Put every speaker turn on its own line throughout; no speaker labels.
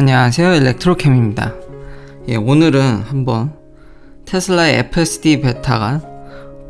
안녕하세요 일렉트로캠입니다. 예, 오늘은 한번 테슬라의 FSD 베타가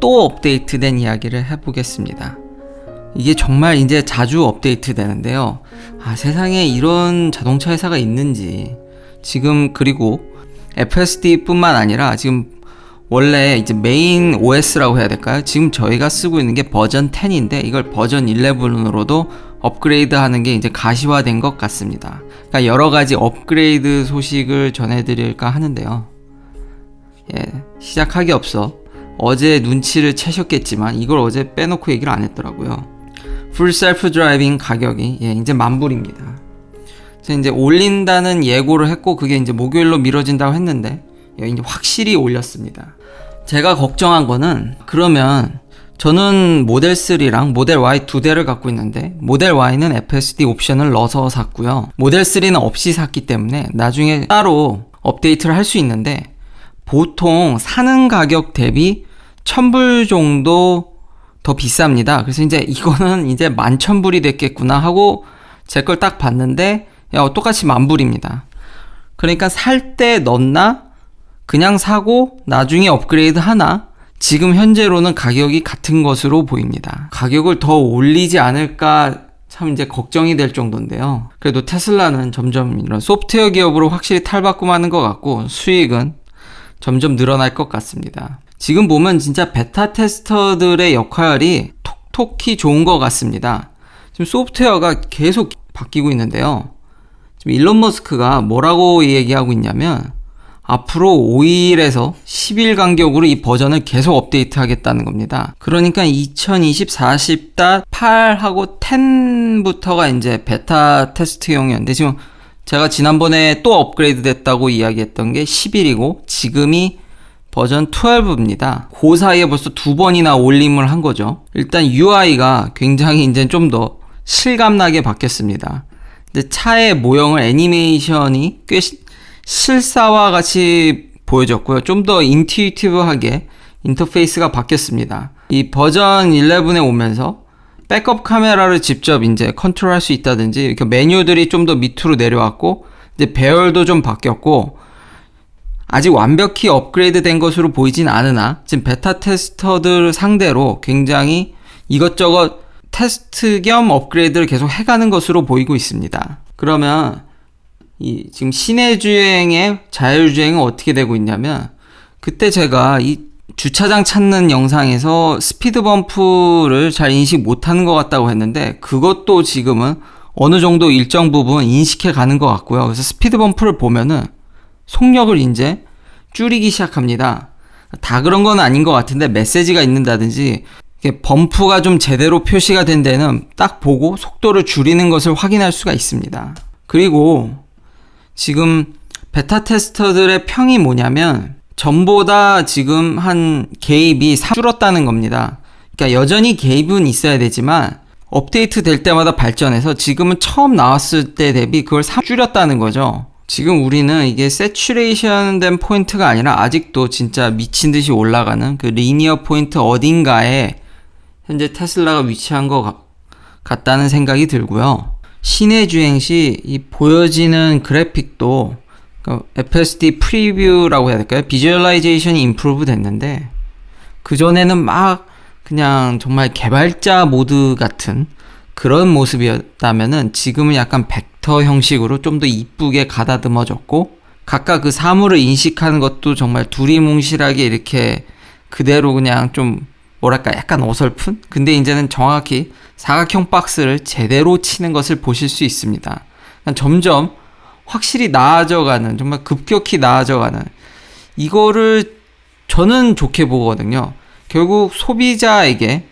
또 업데이트된 이야기를 해보겠습니다. 이게 정말 이제 자주 업데이트 되는데요. 아 세상에 이런 자동차 회사가 있는지 지금 그리고 FSD 뿐만 아니라 지금 원래 이제 메인 OS라고 해야 될까요? 지금 저희가 쓰고 있는 게 버전 10인데 이걸 버전 11으로도 업그레이드 하는 게 이제 가시화된 것 같습니다. 그러니까 여러 가지 업그레이드 소식을 전해드릴까 하는데요. 예, 시작하기 없어 어제 눈치를 채셨겠지만 이걸 어제 빼놓고 얘기를 안 했더라고요. 풀 셀프 드라이빙 가격이 예, 이제 만불입니다. 이제 올린다는 예고를 했고 그게 이제 목요일로 미뤄진다고 했는데 예, 이제 확실히 올렸습니다. 제가 걱정한 거는 그러면 저는 모델 3랑 모델 Y 두 대를 갖고 있는데 모델 Y는 FSD 옵션을 넣어서 샀고요. 모델 3는 없이 샀기 때문에 나중에 따로 업데이트를 할 수 있는데 보통 사는 가격 대비 1000불 정도 더 비쌉니다. 그래서 이제 이거는 이제 만천불이 됐겠구나 하고 제 걸 딱 봤는데 야, 똑같이 만불입니다. 그러니까 살 때 넣나 그냥 사고 나중에 업그레이드 하나 지금 현재로는 가격이 같은 것으로 보입니다. 가격을 더 올리지 않을까 참 이제 걱정이 될 정도인데요. 그래도 테슬라는 점점 이런 소프트웨어 기업으로 확실히 탈바꿈하는 것 같고 수익은 점점 늘어날 것 같습니다. 지금 보면 진짜 베타 테스터들의 역할이 톡톡히 좋은 것 같습니다. 지금 소프트웨어가 계속 바뀌고 있는데요. 지금 일론 머스크가 뭐라고 얘기하고 있냐면 앞으로 5일에서 10일 간격으로 이 버전을 계속 업데이트 하겠다는 겁니다. 그러니까 2024 10.8하고 10부터가 이제 베타 테스트용이었는데 지금 제가 지난번에 또 업그레이드 됐다고 이야기했던 게 11이고 지금이 버전 12입니다. 그 사이에 벌써 두 번이나 올림을 한 거죠. 일단 UI가 굉장히 이제 좀 더 실감나게 바뀌었습니다. 근데 차의 모형을 애니메이션이 꽤 실사와 같이 보여졌고요. 좀 더 인튜이티브하게 인터페이스가 바뀌었습니다. 이 버전 11에 오면서 백업 카메라를 직접 이제 컨트롤 할 수 있다든지 이렇게 메뉴들이 좀 더 밑으로 내려왔고 이제 배열도 좀 바뀌었고 아직 완벽히 업그레이드 된 것으로 보이진 않으나 지금 베타 테스터들 상대로 굉장히 이것저것 테스트 겸 업그레이드를 계속 해가는 것으로 보이고 있습니다. 그러면 이 지금 시내 주행의 자율 주행은 어떻게 되고 있냐면 그때 제가 이 주차장 찾는 영상에서 스피드 범프를 잘 인식 못하는 것 같다고 했는데 그것도 지금은 어느 정도 일정 부분 인식해 가는 것 같고요. 그래서 스피드 범프를 보면은 속력을 이제 줄이기 시작합니다. 다 그런 건 아닌 것 같은데 메시지가 있는다든지 범프가 좀 제대로 표시가 된 데는 딱 보고 속도를 줄이는 것을 확인할 수가 있습니다. 그리고 지금 베타 테스터들의 평이 뭐냐면 전보다 지금 한 개입이 줄었다는 겁니다. 그러니까 여전히 개입은 있어야 되지만 업데이트 될 때마다 발전해서 지금은 처음 나왔을 때 대비 그걸 줄였다는 거죠. 지금 우리는 이게 세츄레이션 된 포인트가 아니라 아직도 진짜 미친 듯이 올라가는 그 리니어 포인트 어딘가에 현재 테슬라가 위치한 것 같다는 생각이 들고요. 시내 주행 시 이 보여지는 그래픽도 그 FSD 프리뷰라고 해야 될까요? 비주얼라이제이션이 임프루브 됐는데 그 전에는 막 그냥 정말 개발자 모드 같은 그런 모습이었다면은 지금은 약간 벡터 형식으로 좀 더 이쁘게 가다듬어졌고 각각 그 사물을 인식하는 것도 정말 두리뭉실하게 이렇게 그대로 그냥 좀 뭐랄까 약간 어설픈? 근데 이제는 정확히 사각형 박스를 제대로 치는 것을 보실 수 있습니다. 점점 확실히 나아져가는 정말 급격히 나아져가는 이거를 저는 좋게 보거든요. 결국 소비자에게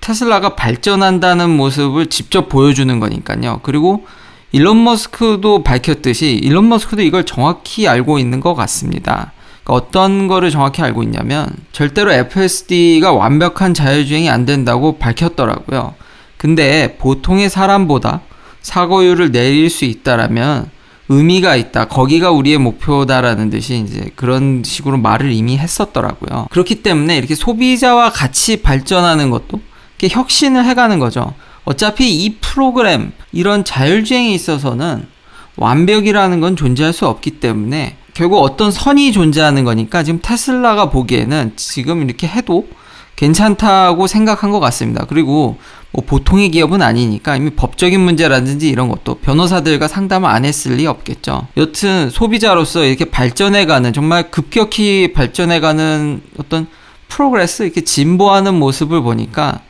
테슬라가 발전한다는 모습을 직접 보여주는 거니까요. 그리고 일론 머스크도 밝혔듯이 일론 머스크도 이걸 정확히 알고 있는 것 같습니다. 그러니까 어떤 거를 정확히 알고 있냐면 절대로 FSD가 완벽한 자율주행이 안 된다고 밝혔더라고요. 근데 보통의 사람보다 사고율을 내릴 수 있다라면 의미가 있다. 거기가 우리의 목표다라는 듯이 이제 그런 식으로 말을 이미 했었더라고요. 그렇기 때문에 이렇게 소비자와 같이 발전하는 것도 이렇게 혁신을 해가는 거죠. 어차피 이 프로그램, 이런 자율주행에 있어서는 완벽이라는 건 존재할 수 없기 때문에 결국 어떤 선이 존재하는 거니까 지금 테슬라가 보기에는 지금 이렇게 해도 괜찮다고 생각한 것 같습니다. 그리고 뭐 보통의 기업은 아니니까 이미 법적인 문제라든지 이런 것도 변호사들과 상담을 안 했을 리 없겠죠. 여튼 소비자로서 이렇게 발전해가는 정말 급격히 발전해가는 어떤 프로그레스 이렇게 진보하는 모습을 보니까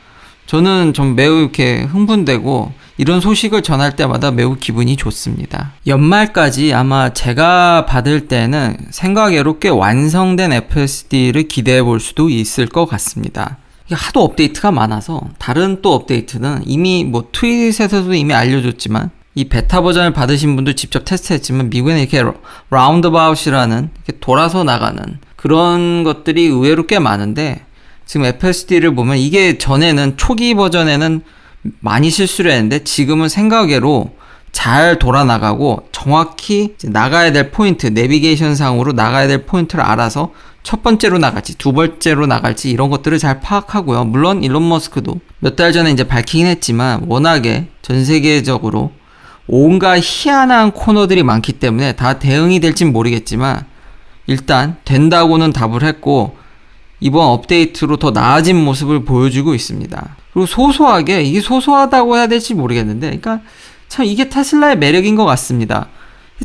저는 좀 매우 이렇게 흥분되고 이런 소식을 전할 때마다 매우 기분이 좋습니다. 연말까지 아마 제가 받을 때는 생각외로 꽤 완성된 FSD를 기대해 볼 수도 있을 것 같습니다. 하도 업데이트가 많아서 다른 또 업데이트는 이미 뭐 트윗에서도 이미 알려줬지만 이 베타 버전을 받으신 분들 직접 테스트했지만 미국에는 이렇게 라운드바웃이라는 이렇게 돌아서 나가는 그런 것들이 의외로 꽤 많은데 지금 FSD를 보면 이게 전에는 초기 버전에는 많이 실수를 했는데 지금은 생각외로 잘 돌아나가고 정확히 나가야 될 포인트, 내비게이션 상으로 나가야 될 포인트를 알아서 첫 번째로 나갈지 두 번째로 나갈지 이런 것들을 잘 파악하고요. 물론 일론 머스크도 몇 달 전에 이제 밝히긴 했지만 워낙에 전 세계적으로 온갖 희한한 코너들이 많기 때문에 다 대응이 될진 모르겠지만 일단 된다고는 답을 했고 이번 업데이트로 더 나아진 모습을 보여주고 있습니다. 그리고 소소하게 이게 소소하다고 해야 될지 모르겠는데, 그러니까 참 이게 테슬라의 매력인 것 같습니다.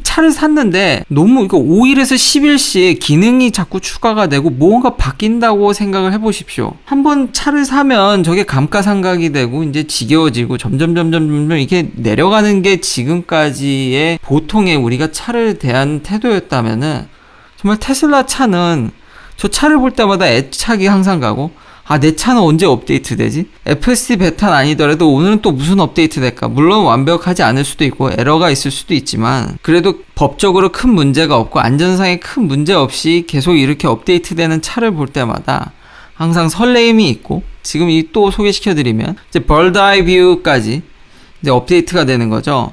차를 샀는데 너무 이거 5일에서 10일씩 기능이 자꾸 추가가 되고 뭔가 바뀐다고 생각을 해보십시오. 한번 차를 사면 저게 감가상각이 되고 이제 지겨워지고 점점 점점 점점 이게 내려가는 게 지금까지의 보통의 우리가 차를 대한 태도였다면은 정말 테슬라 차는 저 차를 볼 때마다 애착이 항상 가고 아, 내 차는 언제 업데이트 되지? FSD 베타는 아니더라도 오늘은 또 무슨 업데이트 될까? 물론 완벽하지 않을 수도 있고 에러가 있을 수도 있지만 그래도 법적으로 큰 문제가 없고 안전상에 큰 문제 없이 계속 이렇게 업데이트 되는 차를 볼 때마다 항상 설레임이 있고 지금 이 또 소개시켜드리면 이제 벌드 아이 뷰까지 이제 업데이트가 되는 거죠.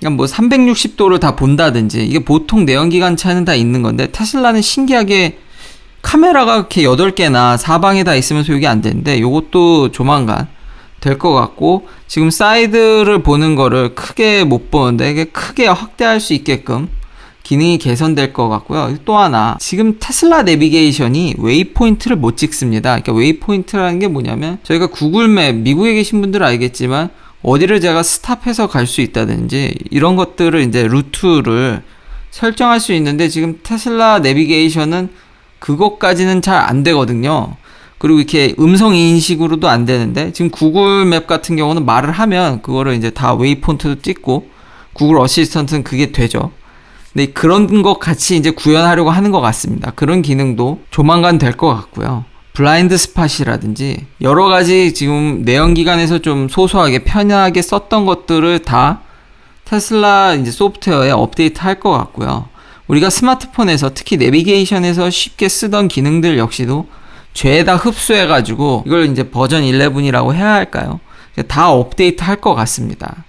그러니까 뭐 360도를 다 본다든지 이게 보통 내연기관 차는 다 있는 건데 테슬라는 신기하게 카메라가 이렇게 8개나 사방에 다 있으면 소용이 안 되는데 요것도 조만간 될 것 같고 지금 사이드를 보는 거를 크게 못 보는데 크게 확대할 수 있게끔 기능이 개선될 것 같고요. 또 하나 지금 테슬라 내비게이션이 웨이포인트를 못 찍습니다. 그러니까 웨이포인트라는 게 뭐냐면 저희가 구글맵 미국에 계신 분들은 알겠지만 어디를 제가 스탑해서 갈 수 있다든지 이런 것들을 이제 루트를 설정할 수 있는데 지금 테슬라 내비게이션은 그것까지는 잘 안 되거든요. 그리고 이렇게 음성 인식으로도 안 되는데 지금 구글 맵 같은 경우는 말을 하면 그거를 이제 다 웨이폰트도 찍고 구글 어시스턴트는 그게 되죠. 근데 그런 것 같이 이제 구현하려고 하는 것 같습니다. 그런 기능도 조만간 될 것 같고요. 블라인드 스팟이라든지 여러 가지 지금 내연기관에서 좀 소소하게 편하게 썼던 것들을 다 테슬라 이제 소프트웨어에 업데이트 할 것 같고요. 우리가 스마트폰에서 특히 내비게이션에서 쉽게 쓰던 기능들 역시도 죄다 흡수해가지고 이걸 이제 버전 11이라고 해야 할까요? 다 업데이트 할 것 같습니다.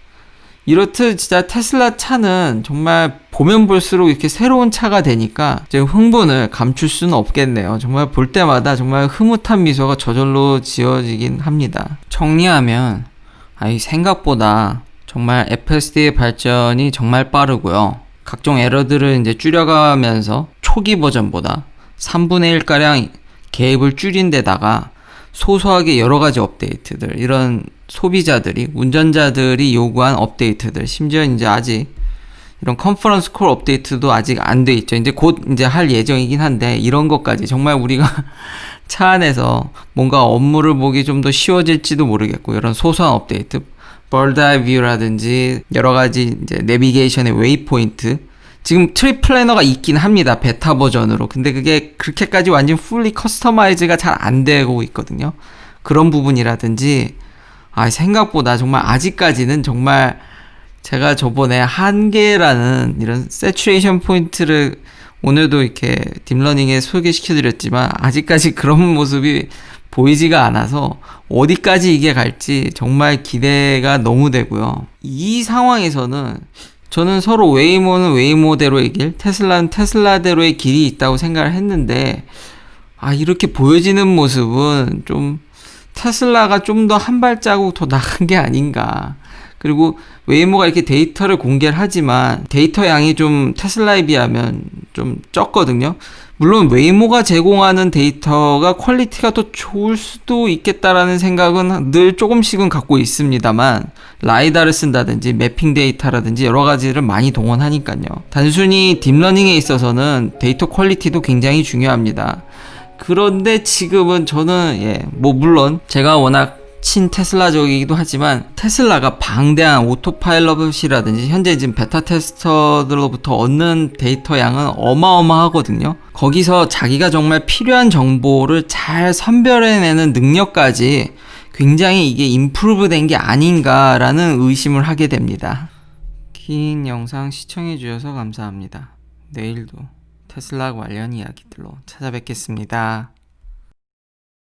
이렇듯 진짜 테슬라 차는 정말 보면 볼수록 이렇게 새로운 차가 되니까 지금 흥분을 감출 수는 없겠네요. 정말 볼 때마다 정말 흐뭇한 미소가 저절로 지어지긴 합니다. 정리하면 아이 생각보다 정말 FSD의 발전이 정말 빠르고요. 각종 에러들을 이제 줄여가면서 초기 버전보다 3분의 1가량 개입을 줄인 데다가 소소하게 여러 가지 업데이트들, 이런 소비자들이, 운전자들이 요구한 업데이트들, 심지어 이제 아직 이런 컨퍼런스 콜 업데이트도 아직 안 돼 있죠. 이제 곧 이제 할 예정이긴 한데, 이런 것까지 정말 우리가 차 안에서 뭔가 업무를 보기 좀 더 쉬워질지도 모르겠고, 이런 소소한 업데이트, 벌드아이 뷰라든지 여러 가지 이제 내비게이션의 웨이포인트 지금 트립 플래너가 있긴 합니다. 베타 버전으로. 근데 그게 그렇게까지 완전 풀리 커스터마이즈가 잘 안 되고 있거든요. 그런 부분이라든지 아 생각보다 정말 아직까지는 정말 제가 저번에 한계라는 이런 세츄레이션 포인트를 오늘도 이렇게 딥러닝에 소개시켜 드렸지만 아직까지 그런 모습이 보이지가 않아서 어디까지 이게 갈지 정말 기대가 너무 되고요. 이 상황에서는 저는 서로 웨이모는 웨이모대로의 길, 테슬라는 테슬라대로의 길이 있다고 생각을 했는데, 아, 이렇게 보여지는 모습은 좀 테슬라가 좀 더 한 발자국 더 나간 게 아닌가. 그리고 웨이모가 이렇게 데이터를 공개를 하지만 데이터 양이 좀 테슬라에 비하면 좀 적거든요. 물론 웨이모가 제공하는 데이터가 퀄리티가 더 좋을 수도 있겠다라는 생각은 늘 조금씩은 갖고 있습니다만 라이다를 쓴다든지 매핑 데이터라든지 여러 가지를 많이 동원하니까요. 단순히 딥러닝에 있어서는 데이터 퀄리티도 굉장히 중요합니다. 그런데 지금은 저는 예, 뭐 물론 제가 워낙 친 테슬라적이기도 하지만 테슬라가 방대한 오토파일럿이라든지 현재 지금 베타 테스터들로부터 얻는 데이터 양은 어마어마하거든요. 거기서 자기가 정말 필요한 정보를 잘 선별해내는 능력까지 굉장히 이게 임프루브 된 게 아닌가라는 의심을 하게 됩니다. 긴 영상 시청해 주셔서 감사합니다. 내일도 테슬라 관련 이야기들로 찾아뵙겠습니다.